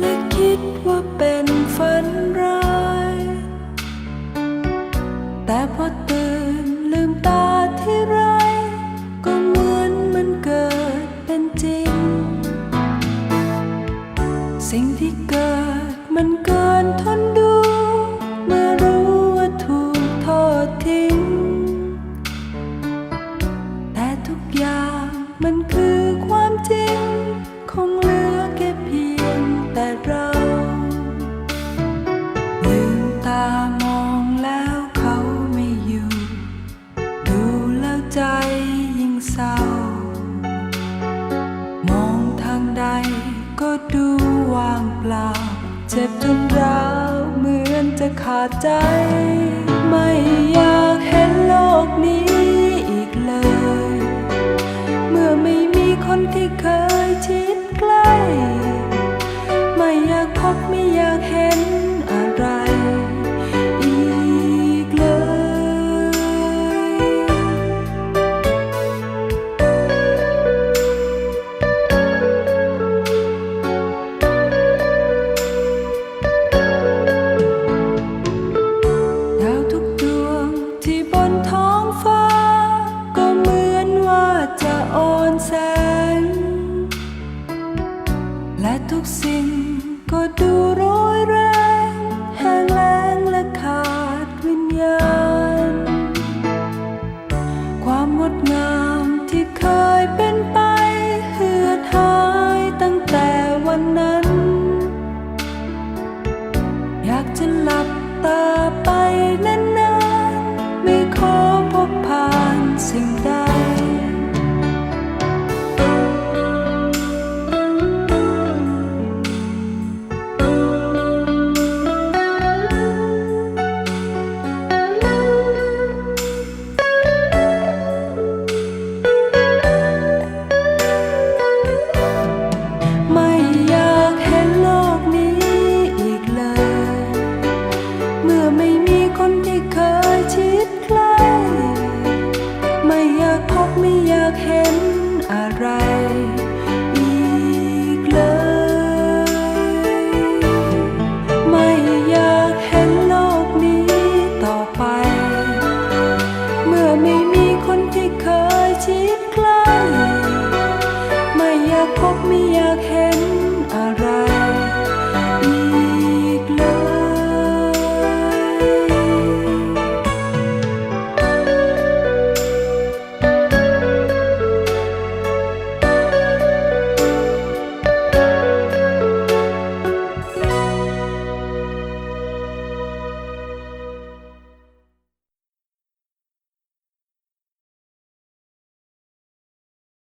และคิดว่าเป็นฝันร้าย แต่พอตื่นลืมตาที่ไร ก็เหมือนมันเกิดเป็นจริง สิ่งที่เกิดมันเกินทนดู เมื่อรู้ว่าถูกทอดทิ้ง แต่ทุกอย่างมันคือ ก็ดูวางเปล่า เจ็บจนร้าวเหมือนจะขาดใจ ไม่อยากเห็นโลกนี้อีกเลย เมื่อไม่มีคนที่เคยชิดใก กสิ่งก็ดูร้อยแรงแห้งแรงและขาดวิญญาณ ความงดงามที่เคยเป็นไปเหือดหายตั้งแต่วันนั้น อยากจะหลับตาไปนานๆ ไม่ขอพบผ่านสิ่งใด ไม่อยากเห็น